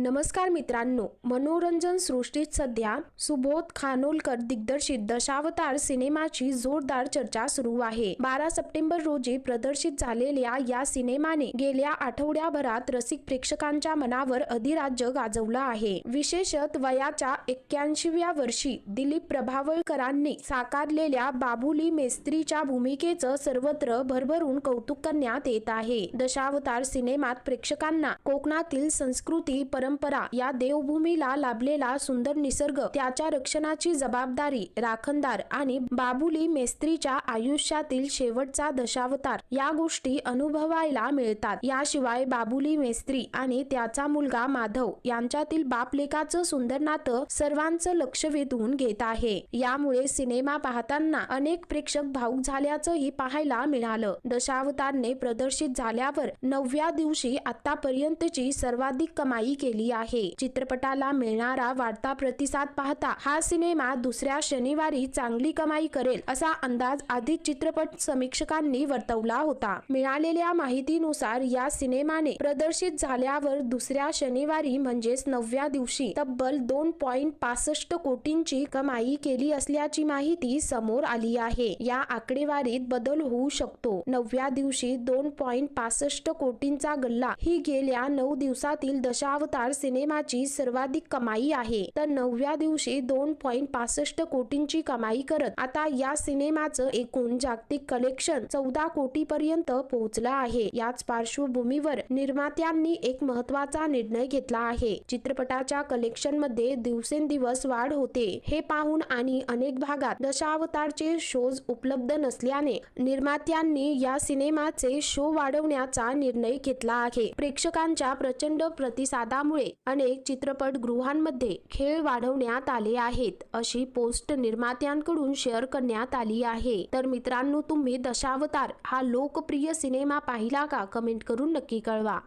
नमस्कार मित्रांनो मनोरंजन सृष्टीत सध्या सुबोध खानोलकर दिग्दर्शित दशावतार सिनेमाची जोरदार चर्चा सुरू आहे. बारा सप्टेंबर रोजी प्रदर्शित झालेल्या या सिनेमाने गेल्या आठवड्याभरात रसिक प्रेक्षकांच्या मनावर अधिराज्य गाजवलं आहे. विशेषत वयाच्या एक्क्याऐंशीव्या वर्षी दिलीप प्रभावळकरांनी साकारलेल्या बाबुली मेस्त्रीच्या भूमिकेचं सर्वत्र भरभरून कौतुक करण्यात येत आहे. दशावतार सिनेमात प्रेक्षकांना कोकणातील संस्कृती परंपरा या देवभूमीला लाभलेला सुंदर निसर्ग त्याच्या रक्षणाची जबाबदारी राखणदार आणि बाबुली मेस्त्रीच्या आयुष्यातील शेवटचा दशावतार या गोष्टी अनुभवायला मिळतात. याशिवाय बाबुली मेस्त्री आणि त्याचा मुलगा माधव यांच्यातील बापलेकाचं सुंदर नातं सर्वांचं लक्ष वेधून घेत आहे. यामुळे सिनेमा पाहताना अनेक प्रेक्षक भाऊक झाल्याचंही पाहायला मिळालं. दशावतारने प्रदर्शित झाल्यावर नवव्या दिवशी आतापर्यंतची सर्वाधिक कमाई केली. आहे. चित्रपटाला मिळणारा वाढता प्रतिसाद पाहता हा सिनेमा दुसऱ्या शनिवारी चांगली कमाई करेल असा अंदाज आधीच चित्रपट समीक्षकांनी वर्तवला होता. मिळालेल्या माहितीनुसार या सिनेमाने प्रदर्शित झाल्यावर दुसऱ्या शनिवारी म्हणजेच नवव्या दिवशी तब्बल दोन पॉइंट पासष्ट कोटींची कमाई केली असल्याची माहिती समोर आली आहे. या आकडेवारीत बदल होऊ शकतो. नवव्या दिवशी दोन पॉइंट पासष्ट कोटींचा गल्ला ही गेल्या नऊ दिवसातील दशावतार सिनेमाची सर्वाधिक कमाई आहे. तर नवव्या दिवशी दोन पॉइंट पासष्ट कोटींची कमाई करत आता या सिनेमाचं एकूण जागतिक कलेक्शन चौदा कोटी पर्यंत पोहोचलं आहे. याच पार्श्वभूमीवर निर्मात्यांनी एक महत्त्वाचा निर्णय घेतला आहे. चित्रपटाच्या कलेक्शनमध्ये दिवसेंदिवस वाढ होते. हे पाहून आणि अनेक भागात दशावतारचे शोज उपलब्ध नसल्याने निर्मात्यांनी या सिनेमाचे शो वाढवण्याचा निर्णय घेतला आहे. प्रेक्षकांच्या प्रचंड प्रतिसादा त्यामुळे अनेक चित्रपट गृहांमध्ये खेळ वाढवण्यात आले आहेत अशी पोस्ट निर्मात्यांकडून शेअर करण्यात आली आहे. तर मित्रांनो तुम्ही दशावतार हा लोकप्रिय सिनेमा पाहिला का? कमेंट करून नक्की कळवा.